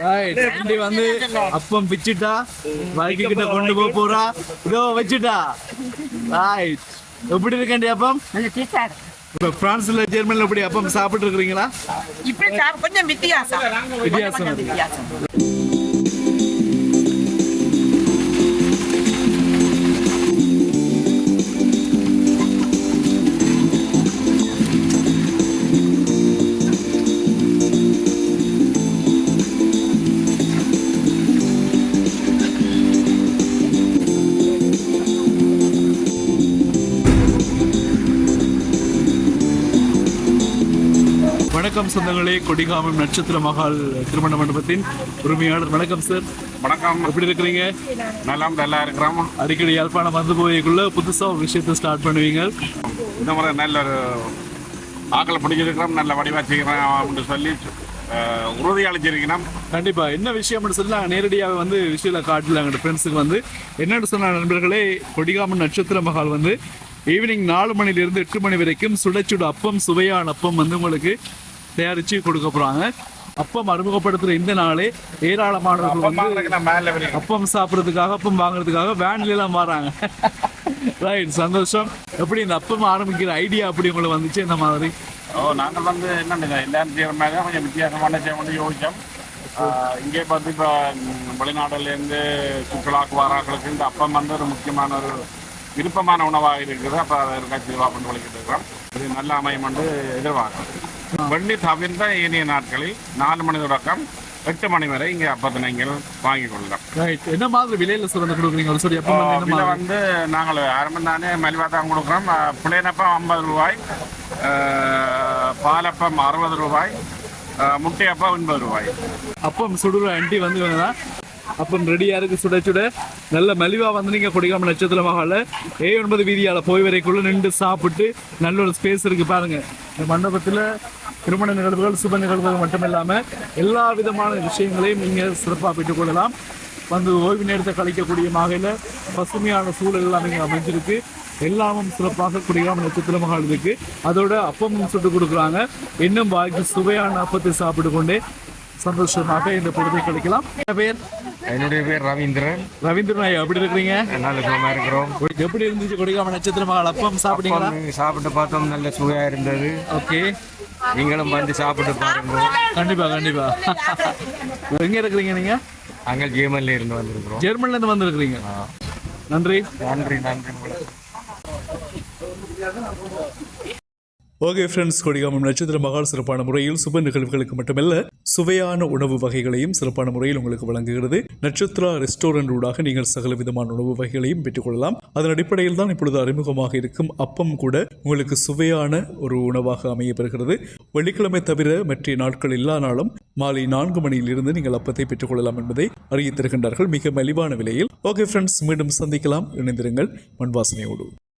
Right வண்டி வந்து அப்பம் பிச்சுட்டா பைக்கு கிட்ட கொண்டு போக போறா இதோ வச்சுட்டா ரைட் எப்படி இருக்கேன் அப்பம் நல்ல டேஸ்டா இருக்கு இப்ப பிரான்ஸ்ல ஜெர்மன்ல எப்படி அப்பம் சாப்பிட்டு இருக்கிறீங்களா இப்படி சாப்பிட கொஞ்சம் வித்தியாசம். வித்தியாசம் வணக்கம் சொந்தங்களே கொடிகாமம் நட்சத்திர மகால் திருமண மண்டபத்தின் உரிமையாளர். வணக்கம் சார் வணக்கம். எப்படி இருக்கிறீங்க? நலம் நல்லா இருக்கிறோம். அடிக்கடி யாழ்ப்பாணம் வந்து போய்க்குள்ள புதுசா ஒரு விஷயத்தை ஸ்டார்ட் பண்ணுவீங்க. இந்த முறை நல்ல ஒரு ஆக்களை பிடிச்சிருக்கிறோம் நல்ல வடிவா செய்கிறோம் சொல்லி உறுதி அளிச்சிருக்கிறோம். கண்டிப்பா. என்ன விஷயம்னு சொல்லி நாங்கள் நேரடியாக வந்து விஷயத்தில் காட்டல எங்களோட ஃப்ரெண்ட்ஸுக்கு வந்து என்னன்னு சொன்ன நண்பர்களே கொடிகாமன் நட்சத்திர மகால் வந்து ஈவினிங் நாலு மணிலிருந்து எட்டு மணி வரைக்கும் சுட சுட அப்பம் சுவையான அப்பம் வந்து உங்களுக்கு தயாரிச்சு கொடுக்க போறாங்க. அப்பம் அறிமுகப்படுத்துற இந்த நாளே ஏராளமானவர்கள் வந்து அப்பம் சாப்பிட்றதுக்காக அப்பம் வாங்குறதுக்காக வேன்ல எல்லாம் வராங்க. ரைட் சந்தோஷம். எப்படி இந்த அப்பம் ஆரம்பிக்கிற ஐடியா அப்படி உங்களுக்கு வந்துச்சு? இந்த மாதிரி? ஓ நாங்கள் வந்து என்னென்ன எல்லாரும் செய்கிற மாதிரி தான் கொஞ்சம் வித்தியாசமான செய்யணும்னு யோசிச்சோம். அஹ், இங்கே பார்த்து இப்போ வெளிநாடுலேருந்து சுற்றுலாக்கு வராங்களுக்கு இந்த அப்பம் வந்து ஒரு முக்கியமான ஒரு விருப்பமான உணவாக இருக்குது. அப்போ அதை இருக்காச்சு பண்ணி வலிக்கிட்டு இருக்கிறோம். இது நல்ல அமையும் என்று எதிர்பார்க்கிறோம். வெள்ளி தவிர்த்த ஏனைய நாட்களில் நாலு மணி தொடக்கம் எட்டு மணி வரை இங்கே அப்பத்தை நீங்கள் வாங்கிக் கொள்ளலாம். ரைட் என்ன மாதிரி விலையில சுரந்து கொடுக்குறீங்க? ஒரு சொல்லி அப்பம் வந்து நாங்கள் ஆரம்பம் தானே மலிவாக தான் கொடுக்குறோம். அஹ், புளியனப்பம் ஐம்பது ரூபாய் பாலப்பம் அறுபது ரூபாய் முட்டையப்பம் எண்பது ரூபாய். அப்பம் சுடுற ஆண்டி வந்து அப்போ அப்பம் ரெடியா இருக்கு. சுட சுட. நல்ல மலிவா வந்து நீங்க கொடிக்காம நட்சத்திர மகால ஏ ஒன்பது வீதியால போய் வரைக்குள்ள நின்று சாப்பிட்டு நல்ல ஒரு ஸ்பேஸ் இருக்கு பாருங்க. இந்த மண்டபத்துல திருமண நிகழ்வுகள் சுப நிகழ்வுகள் மட்டும் எல்லா விதமான விஷயங்களையும் நீங்க சிறப்பாக பெற்றுக் கொள்ளலாம். வந்து ஓய்வு நேரத்தை கழிக்கக்கூடிய வகையில் பசுமையான சூழல் எல்லாம் இங்கே அமைஞ்சிருக்கு. எல்லாமும் சிறப்பாக குடிகாம நட்சத்திர மகால் இருக்கு. அதோட அப்பமும் சுட்டு கொடுக்குறாங்க. இன்னும் வாய்க்கு சுவையான அப்பத்தை சாப்பிட்டு கொண்டே சந்தோஷமாக இந்த பொழுதை கழிக்கலாம். பேர் என்னுடைய பேர் ரவீந்திரன். ரவீந்திரன் ஐயா எப்படி இருக்கிறீங்க? நல்ல சுகமா இருக்கிறோம். எப்படி இருந்துச்சு கொடிகாம நட்சத்திர மகால் அப்பம் சாப்பிட்டீங்களா? சாப்பிட்டு பார்த்தோம் நல்ல சுவையா இருந்தது. ஓகே. நீங்களும் வந்து சாப்பிட்டு பாருங்க. கண்டிப்பா கண்டிப்பா. எங்க இருக்கிறீங்க நீங்க? நாங்கள் ஜேமன்ல இருந்து வந்திருக்கிறோம். ஜெர்மன்ல இருந்து வந்திருக்கிறீங்க. நன்றி. நன்றி நன்றி ஓகே ஃப்ரெண்ட்ஸ் கொடிகாமம் நட்சத்திர மகால் சிறப்பான முறையில் சுப நிகழ்வுகளுக்கு மட்டுமல்ல சுவையான உணவு வகைகளையும் சிறப்பான முறையில் உங்களுக்கு வழங்குகிறது. நட்சத்திரா ரெஸ்டாரண்ட் ஊடாக நீங்கள் சகல விதமான உணவு வகைகளையும் பெற்றுக்கொள்ளலாம். அதன் அடிப்படையில் தான் இப்பொழுது அறிமுகமாக இருக்கும் அப்பம் கூட உங்களுக்கு சுவையான ஒரு உணவாக அமையப்பெறுகிறது. வெள்ளிக்கிழமை தவிர மற்ற நாட்கள் எல்லா நாளும் மாலை நான்கு மணியிலிருந்து நீங்கள் அப்பத்தை பெற்றுக்கொள்ளலாம் என்பதை அறிவித்திருக்கின்றார்கள் மிக மலிவான விலையில். ஓகே ஃப்ரெண்ட்ஸ் மீண்டும் சந்திக்கலாம். இணைந்திருங்கள். மண்வாசனையோடு.